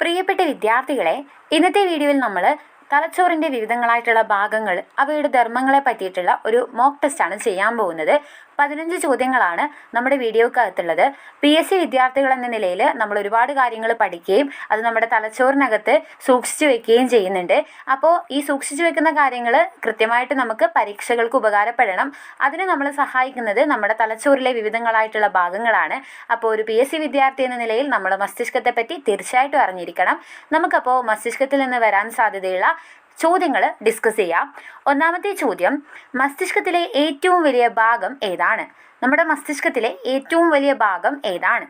പ്രിയപ്പെട്ട വിദ്യാർത്ഥികളെ ഇന്നത്തെ വീഡിയോയിൽ നമ്മൾ തലച്ചോറിന്റെ വിവിധങ്ങളായിട്ടുള്ള ഭാഗങ്ങൾ അവയുടെ ധർമ്മങ്ങളെ പറ്റിയിട്ടുള്ള ഒരു മോക്ക് ടെസ്റ്റാണ് ചെയ്യാൻ പോകുന്നത്. പതിനഞ്ച് ചോദ്യങ്ങളാണ് നമ്മുടെ വീഡിയോക്കകത്തുള്ളത്. പി എസ് സി വിദ്യാർത്ഥികൾ എന്ന നിലയിൽ നമ്മൾ ഒരുപാട് കാര്യങ്ങൾ പഠിക്കുകയും അത് നമ്മുടെ തലച്ചോറിനകത്ത് സൂക്ഷിച്ചു വെക്കുകയും ചെയ്യുന്നുണ്ട്. അപ്പോൾ ഈ സൂക്ഷിച്ചു വെക്കുന്ന കാര്യങ്ങൾ കൃത്യമായിട്ട് നമുക്ക് പരീക്ഷകൾക്ക് ഉപകാരപ്പെടണം. അതിന് നമ്മൾ സഹായിക്കുന്നത് നമ്മുടെ തലച്ചോറിലെ വിവിധങ്ങളായിട്ടുള്ള ഭാഗങ്ങളാണ്. അപ്പോൾ ഒരു പി എസ് സി വിദ്യാർത്ഥി എന്ന നിലയിൽ നമ്മുടെ മസ്തിഷ്കത്തെ പറ്റി തീർച്ചയായിട്ടും അറിഞ്ഞിരിക്കണം. നമുക്കപ്പോൾ മസ്തിഷ്കത്തിൽ നിന്ന് വരാൻ സാധ്യതയുള്ള ചോദ്യങ്ങൾ ഡിസ്കസ് ചെയ്യാം. ഒന്നാമത്തെ ചോദ്യം മസ്തിഷ്കത്തിലെ ഏറ്റവും വലിയ ഭാഗം ഏതാണ്? നമ്മുടെ മസ്തിഷ്കത്തിലെ ഏറ്റവും വലിയ ഭാഗം ഏതാണ്?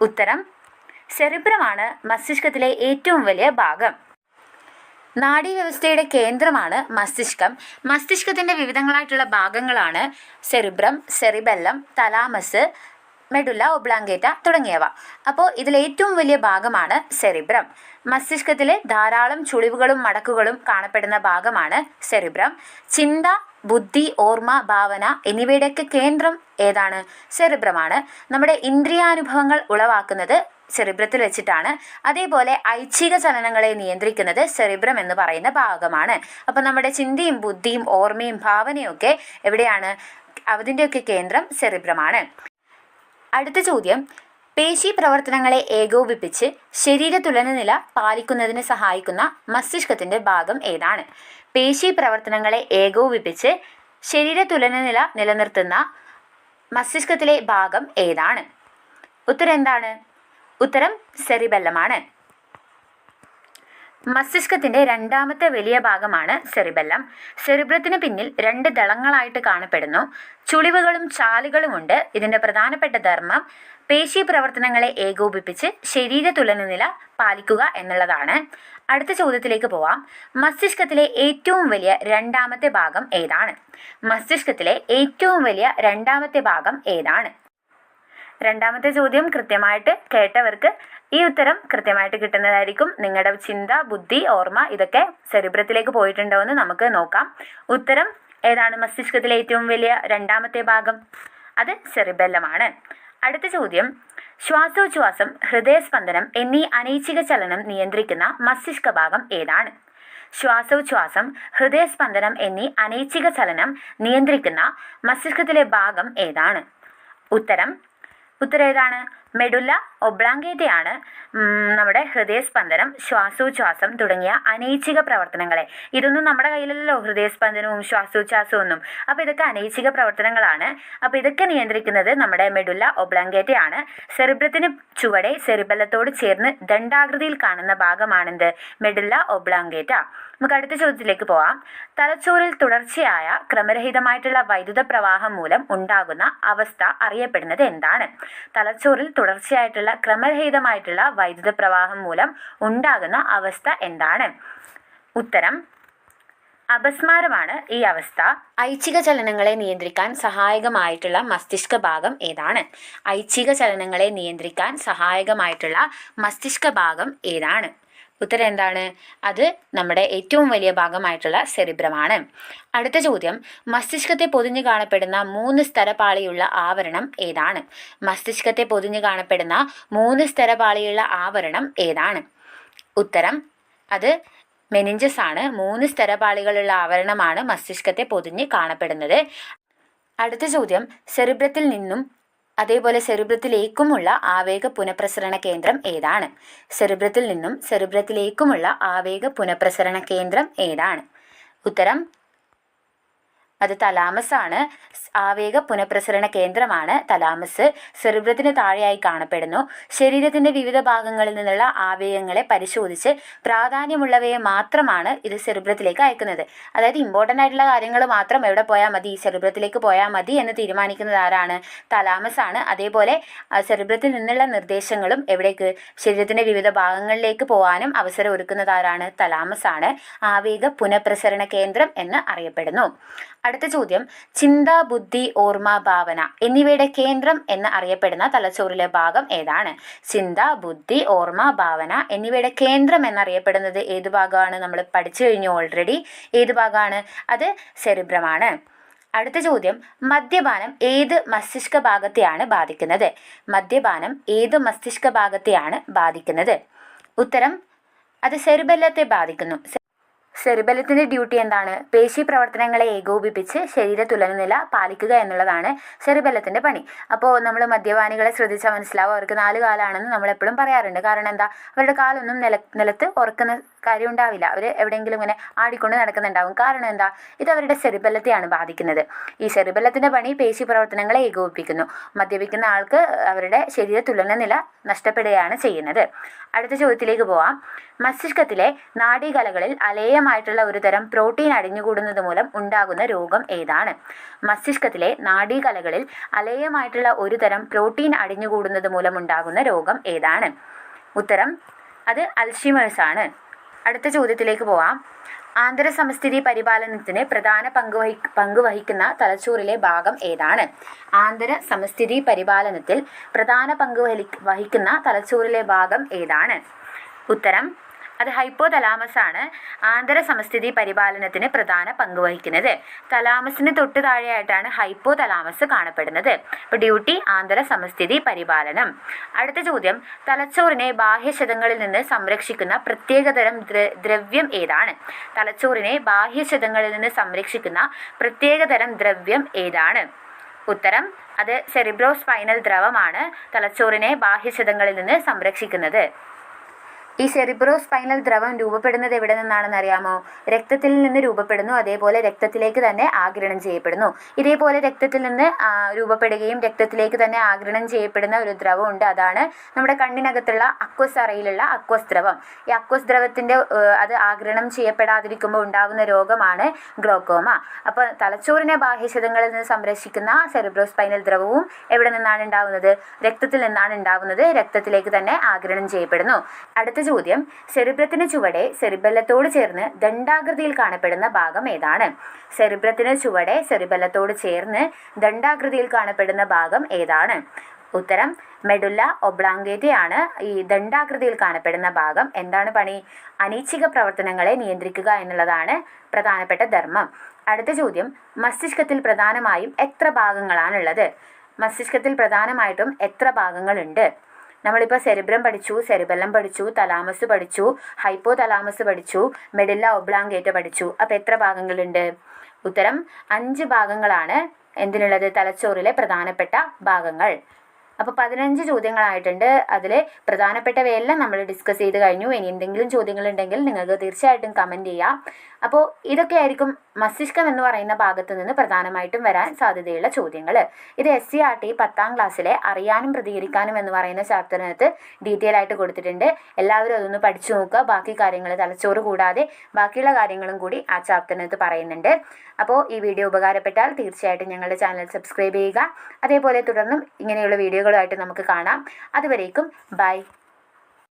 ഉത്തരം സെറിബ്രമാണ് മസ്തിഷ്കത്തിലെ ഏറ്റവും വലിയ ഭാഗം. നാഡീവ്യവസ്ഥയുടെ കേന്ദ്രമാണ് മസ്തിഷ്കം. മസ്തിഷ്കത്തിന്റെ വിവിധങ്ങളായിട്ടുള്ള ഭാഗങ്ങളാണ് cerebrum cerebellum thalamus medulla oblongata തുടങ്ങിയവ. അപ്പോൾ ഇതിൽ ഏറ്റവും വലിയ ഭാഗമാണ് സെറിബ്രം. മസ്തിഷ്കത്തിലെ ധാരാളം ചുളിവുകളും മടക്കുകളും കാണപ്പെടുന്ന ഭാഗമാണ് സെറിബ്രം. ചിന്ത ബുദ്ധി ഓർമ്മ ഭാവന എന്നിവയുടെയൊക്കെ കേന്ദ്രം ഏതാണ്? സെറിബ്രമാണ്. നമ്മുടെ ഇന്ദ്രിയാനുഭവങ്ങൾ ഉളവാക്കുന്നത് സെറിബ്രത്തിൽ വെച്ചിട്ടാണ്. അതേപോലെ ഐച്ഛിക ചലനങ്ങളെ നിയന്ത്രിക്കുന്നത് സെറിബ്രം എന്ന് പറയുന്ന ഭാഗമാണ്. അപ്പോൾ നമ്മുടെ ചിന്തയും ബുദ്ധിയും ഓർമ്മയും ഭാവനയും ഒക്കെ എവിടെയാണ്? അതിന്റെയൊക്കെ കേന്ദ്രം സെറിബ്രമാണ്. അടുത്ത ചോദ്യം. പേശി പ്രവർത്തനങ്ങളെ ഏകോപിപ്പിച്ച് ശരീര തുലനനില പാലിക്കുന്നതിന് സഹായിക്കുന്ന മസ്തിഷ്കത്തിന്റെ ഭാഗം ഏതാണ്? പേശി പ്രവർത്തനങ്ങളെ ഏകോപിപ്പിച്ച് ശരീര തുലനനില നിലനിർത്തുന്ന മസ്തിഷ്കത്തിലെ ഭാഗം ഏതാണ്? ഉത്തരം എന്താണ്? ഉത്തരം സെറിബെല്ലമാണ്. മസ്തിഷ്കത്തിന്റെ രണ്ടാമത്തെ വലിയ ഭാഗമാണ് സെറിബെല്ലം. സെറിബ്രത്തിന് പിന്നിൽ രണ്ട് ദളങ്ങളായിട്ട് കാണപ്പെടുന്നു. ചുളിവുകളും ചാലുകളുമുണ്ട് ഇതിന്റെ പ്രധാനപ്പെട്ട ധർമ്മം പേശി പ്രവർത്തനങ്ങളെ ഏകോപിപ്പിച്ച് ശരീര തുലനനില പാലിക്കുക എന്നുള്ളതാണ്. അടുത്ത ചോദ്യത്തിലേക്ക് പോവാം. മസ്തിഷ്കത്തിലെ ഏറ്റവും വലിയ രണ്ടാമത്തെ ഭാഗം ഏതാണ്? മസ്തിഷ്കത്തിലെ ഏറ്റവും വലിയ രണ്ടാമത്തെ ഭാഗം ഏതാണ്? രണ്ടാമത്തെ ചോദ്യം കൃത്യമായിട്ട് കേട്ടവർക്ക് ഈ ഉത്തരം കൃത്യമായിട്ട് കിട്ടുന്നതായിരിക്കും. നിങ്ങളുടെ ചിന്ത ബുദ്ധി ഓർമ്മ ഇതൊക്കെ സെറിബ്രത്തിലേക്ക് പോയിട്ടുണ്ടോ എന്ന് നമുക്ക് നോക്കാം. ഉത്തരം ഏതാണ്? മസ്തിഷ്കത്തിലെ ഏറ്റവും വലിയ രണ്ടാമത്തെ ഭാഗം. അത് സെറിബെല്ലമാണ്. അടുത്ത ചോദ്യം. ശ്വാസോച്ഛ്വാസം ഹൃദയസ്പന്ദനം എന്നീ അനൈച്ഛിക ചലനം നിയന്ത്രിക്കുന്ന മസ്തിഷ്ക ഭാഗം ഏതാണ്? ശ്വാസോച്ഛ്വാസം ഹൃദയസ്പന്ദനം എന്നീ അനൈച്ഛിക ചലനം നിയന്ത്രിക്കുന്ന മസ്തിഷ്കത്തിലെ ഭാഗം ഏതാണ്? ഉത്തരം. ഉത്തരം ഏതാണ്? മെഡുല്ല ഒബ്ലാങ്കേറ്റയാണ് നമ്മുടെ ഹൃദയസ്പന്ദനം ശ്വാസോച്ഛ്വാസം തുടങ്ങിയ അനൈച്ഛിക പ്രവർത്തനങ്ങളെ. ഇതൊന്നും നമ്മുടെ കയ്യിലല്ലോ ഹൃദയസ്പന്ദനവും ശ്വാസോച്ഛ്വാസവും ഒന്നും അപ്പോൾ ഇതൊക്കെ അനൈച്ഛിക പ്രവർത്തനങ്ങളാണ്. അപ്പോൾ ഇതൊക്കെ നിയന്ത്രിക്കുന്നത് നമ്മുടെ മെഡുല്ല ഒബ്ലാങ്കേറ്റയാണ്. സെറിബ്രത്തിന് ചുവടെ സെറിബലത്തോട് ചേർന്ന് ദണ്ഡാകൃതിയിൽ കാണുന്ന ഭാഗമാണെന്ത്? Medulla oblongata. നമുക്ക് അടുത്ത ചോദ്യത്തിലേക്ക് പോവാം. തലച്ചോറിൽ തുടർച്ചയായ ക്രമരഹിതമായിട്ടുള്ള വൈദ്യുത പ്രവാഹം മൂലം ഉണ്ടാകുന്ന അവസ്ഥ അറിയപ്പെടുന്നത് എന്താണ്? തലച്ചോറിൽ തുടർച്ചയായിട്ടുള്ള ക്രമരഹിതമായിട്ടുള്ള വൈദ്യുത പ്രവാഹം മൂലം ഉണ്ടാകുന്ന അവസ്ഥ എന്താണ്? ഉത്തരം അപസ്മാരമാണ് ഈ അവസ്ഥ. ഐച്ഛിക ചലനങ്ങളെ നിയന്ത്രിക്കാൻ സഹായകമായിട്ടുള്ള മസ്തിഷ്ക ഭാഗം ഏതാണ്? ഐച്ഛിക ചലനങ്ങളെ നിയന്ത്രിക്കാൻ സഹായകമായിട്ടുള്ള മസ്തിഷ്ക ഭാഗം ഏതാണ്? ഉത്തരം എന്താണ് അത് നമ്മുടെ ഏറ്റവും വലിയ ഭാഗമായിട്ടുള്ള സെറിബ്രമാണ്. അടുത്ത ചോദ്യം. മസ്തിഷ്കത്തെ പൊതിഞ്ഞു കാണപ്പെടുന്ന മൂന്ന് സ്തരപാളിയുള്ള ആവരണം ഏതാണ്? മസ്തിഷ്കത്തെ പൊതിഞ്ഞു കാണപ്പെടുന്ന മൂന്ന് സ്തരപാളിയുള്ള ആവരണം ഏതാണ്? ഉത്തരം. അത് മെനിഞ്ചസ് ആണ്. മൂന്ന് സ്തരപാളികളുള്ള ആവരണമാണ് മസ്തിഷ്കത്തെ പൊതിഞ്ഞ് കാണപ്പെടുന്നത്. അടുത്ത ചോദ്യം. സെറിബ്രത്തിൽ നിന്നും അതേപോലെ സെറിബ്രത്തിലേക്കുമുള്ള ആവേഗ പുനഃപ്രസരണ കേന്ദ്രം ഏതാണ്? സെറിബ്രത്തിൽ നിന്നും സെറിബ്രത്തിലേക്കുമുള്ള ആവേഗ പുനഃപ്രസരണ കേന്ദ്രം ഏതാണ്? ഉത്തരം അത് തലാമസ് ആണ് ആവേഗ പുനഃപ്രസരണ കേന്ദ്രമാണ് തലാമസ്. സെറിബ്രത്തിന് താഴെയായി കാണപ്പെടുന്നു. ശരീരത്തിന്റെ വിവിധ ഭാഗങ്ങളിൽ നിന്നുള്ള ആവേഗങ്ങളെ പരിശോധിച്ച് പ്രാധാന്യമുള്ളവയെ മാത്രമാണ് ഇത് സെറിബ്രത്തിലേക്ക് അയക്കുന്നത്. അതായത് ഇമ്പോർട്ടന്റ് ആയിട്ടുള്ള കാര്യങ്ങൾ മാത്രം എവിടെ പോയാൽ മതി സെറിബ്രത്തിലേക്ക് പോയാൽ മതി എന്ന് തീരുമാനിക്കുന്നത് ആരാണ്? തലാമസ് ആണ് അതേപോലെ സെറിബ്രത്തിൽ നിന്നുള്ള നിർദ്ദേശങ്ങളും എവിടേക്ക് ശരീരത്തിന്റെ വിവിധ ഭാഗങ്ങളിലേക്ക് പോകാനും അവസരം ഒരുക്കുന്നതാരാണ് തലാമസ് ആണ് ആവേഗ പുനഃപ്രസരണ കേന്ദ്രം എന്ന് അറിയപ്പെടുന്നു. അടുത്ത ചോദ്യം ചിന്ത ബുദ്ധി ഓർമ്മ ഭാവന എന്നിവയുടെ കേന്ദ്രം എന്ന് അറിയപ്പെടുന്ന തലച്ചോറിലെ ഭാഗം ഏതാണ്? ചിന്ത ബുദ്ധി ഓർമ്മ ഭാവന എന്നിവയുടെ കേന്ദ്രം എന്നറിയപ്പെടുന്നത് ഏത് ഭാഗമാണ്? നമ്മൾ പഠിച്ചു കഴിഞ്ഞു ഓൾറെഡി ഏത് ഭാഗമാണ്? അത് സെറിബ്രമാണ് അടുത്ത ചോദ്യം മദ്യപാനം ഏത് മസ്തിഷ്ക ഭാഗത്തെയാണ് ബാധിക്കുന്നത്? മദ്യപാനം ഏത് മസ്തിഷ്ക ഭാഗത്തെയാണ് ബാധിക്കുന്നത്? ഉത്തരം അത് സെറിബല്ലത്തെ ബാധിക്കുന്നു. സെറിബെല്ലത്തിന്റെ ഡ്യൂട്ടി എന്താണ്? പേശി പ്രവർത്തനങ്ങളെ ഏകോപിപ്പിച്ച് ശരീര തുലനനില പാലിക്കുക എന്നുള്ളതാണ് സെറിബലത്തിന്റെ പണി. അപ്പോൾ നമ്മൾ മദ്യപാനികളെ ശ്രദ്ധിച്ചാൽ മനസ്സിലാവും. അവർക്ക് നാല് കാലാണെന്ന് നമ്മൾ എപ്പോഴും പറയാറുണ്ട്. കാരണം എന്താ? അവരുടെ കാലൊന്നും നില നിലത്ത് ഉറക്കുന്ന കാര്യം ഉണ്ടാവില്ല അവർ എവിടെയെങ്കിലും ഇങ്ങനെ ആടിക്കൊണ്ട് നടക്കുന്നുണ്ടാവും. കാരണം എന്താ? ഇത് അവരുടെ സെറിബലത്തെയാണ് ബാധിക്കുന്നത്. ഈ സെറിബലത്തിന്റെ പണി പേശി പ്രവർത്തനങ്ങളെ ഏകോപിപ്പിക്കുന്നു. മദ്യപിക്കുന്ന ആൾക്ക് അവരുടെ ശരീര തുലനനില നഷ്ടപ്പെടുകയാണ് ചെയ്യുന്നത്. അടുത്ത ചോദ്യത്തിലേക്ക് പോവാം. മസ്തിഷ്കത്തിലെ നാഡീകലകളിൽ അലേയമായിട്ടുള്ള ഒരു തരം പ്രോട്ടീൻ അടിഞ്ഞുകൂടുന്നത് മൂലം ഉണ്ടാകുന്ന രോഗം ഏതാണ്? മസ്തിഷ്കത്തിലെ നാഡീകലകളിൽ അലേയമായിട്ടുള്ള ഒരു തരം പ്രോട്ടീൻ അടിഞ്ഞുകൂടുന്നത് മൂലം ഉണ്ടാകുന്ന രോഗം ഏതാണ്? ഉത്തരം അത് അൽഷിമേഴ്സ് ആണ്. അടുത്ത ചോദ്യത്തിലേക്ക് പോവാം. ആന്തര സമസ്ഥിതി പരിപാലനത്തിന് പ്രധാന പങ്ക് വഹി പങ്ക് വഹിക്കുന്ന തലച്ചോറിലെ ഭാഗം ഏതാണ്? ആന്തര സമസ്ഥിതി പരിപാലനത്തിൽ പ്രധാന പങ്ക് വഹി വഹിക്കുന്ന തലച്ചോറിലെ ഭാഗം ഏതാണ്? ഉത്തരം അത് ഹൈപ്പോ തലാമസ് ആണ്. ആന്തര സമസ്ഥിതി പരിപാലനത്തിന് പ്രധാന പങ്ക് വഹിക്കുന്നത്. തലാമസിന് തൊട്ട് താഴെയായിട്ടാണ് ഹൈപ്പോ തലാമസ് കാണപ്പെടുന്നത്. അപ്പോൾ ഡ്യൂട്ടി ആന്തര സമസ്ഥിതി പരിപാലനം. അടുത്ത ചോദ്യം. തലച്ചോറിനെ ബാഹ്യശതങ്ങളിൽ നിന്ന് സംരക്ഷിക്കുന്ന പ്രത്യേകതരം ദ്രവ്യം ഏതാണ്? തലച്ചോറിനെ ബാഹ്യശതങ്ങളിൽ നിന്ന് സംരക്ഷിക്കുന്ന പ്രത്യേകതരം ദ്രവ്യം ഏതാണ്? ഉത്തരം. അത് സെറിബ്രോസ്പൈനൽ ദ്രവമാണ്. തലച്ചോറിനെ ബാഹ്യശതങ്ങളിൽ നിന്ന് സംരക്ഷിക്കുന്നത്. ഈ സെറിബ്രോ സ്പൈനൽ ദ്രവം രൂപപ്പെടുന്നത് എവിടെ നിന്നാണെന്ന് അറിയാമോ? രക്തത്തിൽ നിന്ന് രൂപപ്പെടുന്നു. അതേപോലെ രക്തത്തിലേക്ക് തന്നെ ആഗിരണം ചെയ്യപ്പെടുന്നു. ഇതേപോലെ രക്തത്തിൽ നിന്ന് രൂപപ്പെടുകയും രക്തത്തിലേക്ക് തന്നെ ആഗിരണം ചെയ്യപ്പെടുന്ന ഒരു ദ്രവമുണ്ട് അതാണ് നമ്മുടെ കണ്ണിനകത്തുള്ള അക്വസ് അറയിലുള്ള അക്വസ് ദ്രവം. ഈ അക്വസ് ദ്രവത്തിന്റെ അത് ആഗിരണം ചെയ്യപ്പെടാതിരിക്കുമ്പോൾ ഉണ്ടാകുന്ന രോഗമാണ് ഗ്ലോക്കോമ. അപ്പോൾ തലച്ചോറിനെ ബാഹ്യശതങ്ങളിൽ നിന്ന് സംരക്ഷിക്കുന്ന സെറിബ്രോ സ്പൈനൽ ദ്രവവും എവിടെ നിന്നാണ് ഉണ്ടാകുന്നത് രക്തത്തിൽ നിന്നാണ് ഉണ്ടാകുന്നത് രക്തത്തിലേക്ക് തന്നെ ആഗിരണം ചെയ്യപ്പെടുന്നു. അടുത്ത ചോദ്യം സെറിബ്രത്തിന് ചുവടെ സെറിബല്ലത്തോട് ചേർന്ന് ദണ്ഡാകൃതിയിൽ കാണപ്പെടുന്ന ഭാഗം ഏതാണ്? സെറിബ്രത്തിന് ചുവടെ സെറിബല്ലത്തോട് ചേർന്ന് ദണ്ഡാകൃതിയിൽ കാണപ്പെടുന്ന ഭാഗം ഏതാണ്? ഉത്തരം മെഡുല്ല ഒബ്ലാങ്കേറ്റയാണ് ഈ ദണ്ഡാകൃതിയിൽ കാണപ്പെടുന്ന ഭാഗം. എന്താണ് പണി? അനീച്ഛിക പ്രവർത്തനങ്ങളെ നിയന്ത്രിക്കുക എന്നുള്ളതാണ് പ്രധാനപ്പെട്ട ധർമ്മം. അടുത്ത ചോദ്യം മസ്തിഷ്കത്തിൽ പ്രധാനമായും എത്ര ഭാഗങ്ങളാണുള്ളത്? മസ്തിഷ്കത്തിൽ പ്രധാനമായിട്ടും എത്ര ഭാഗങ്ങളുണ്ട്? നമ്മളിപ്പോൾ സെരിബ്രം പഠിച്ചു സെരിബെല്ലം പഠിച്ചു തലാമസ് പഠിച്ചു ഹൈപ്പോ തലാമസ് പഠിച്ചു മെഡില്ല ഒബ്ലാങ്കേറ്റ പഠിച്ചു. അപ്പോൾ എത്ര ഭാഗങ്ങളുണ്ട്? ഉത്തരം അഞ്ച് ഭാഗങ്ങളാണ്. എന്തിനുള്ളത്? തലച്ചോറിലെ പ്രധാനപ്പെട്ട ഭാഗങ്ങൾ. അപ്പോൾ പതിനഞ്ച് ചോദ്യങ്ങളായിട്ടുണ്ട്. അതിൽ പ്രധാനപ്പെട്ടവയെല്ലാം നമ്മൾ ഡിസ്കസ് ചെയ്ത് കഴിഞ്ഞു. ഇനി എന്തെങ്കിലും ചോദ്യങ്ങളുണ്ടെങ്കിൽ നിങ്ങൾക്ക് തീർച്ചയായിട്ടും കമന്റ് ചെയ്യാം. അപ്പോൾ ഇതൊക്കെ ആയിരിക്കും മസ്തിഷ്കം എന്ന് പറയുന്ന ഭാഗത്ത് നിന്ന് പ്രധാനമായിട്ടും വരാൻ സാധ്യതയുള്ള ചോദ്യങ്ങൾ. ഇത് എസ് സി ആർ ടി പത്താം ക്ലാസ്സിലെ അറിയാനും പ്രതികരിക്കാനും എന്ന് പറയുന്ന ചാപ്റ്ററിനകത്ത് ഡീറ്റെയിൽ ആയിട്ട് കൊടുത്തിട്ടുണ്ട്. എല്ലാവരും അതൊന്ന് പഠിച്ചു നോക്കുക. ബാക്കി കാര്യങ്ങൾ തലച്ചോറ് കൂടാതെ ബാക്കിയുള്ള കാര്യങ്ങളും കൂടി ആ ചാപ്റ്ററിനകത്ത് പറയുന്നുണ്ട്. അപ്പോൾ ഈ വീഡിയോ ഉപകാരപ്പെട്ടാൽ തീർച്ചയായിട്ടും ഞങ്ങളുടെ ചാനൽ സബ്സ്ക്രൈബ് ചെയ്യുക. അതേപോലെ തുടർന്നും ഇങ്ങനെയുള്ള വീഡിയോകളുമായിട്ട് നമുക്ക് കാണാം. അതുവരേക്കും ബൈ.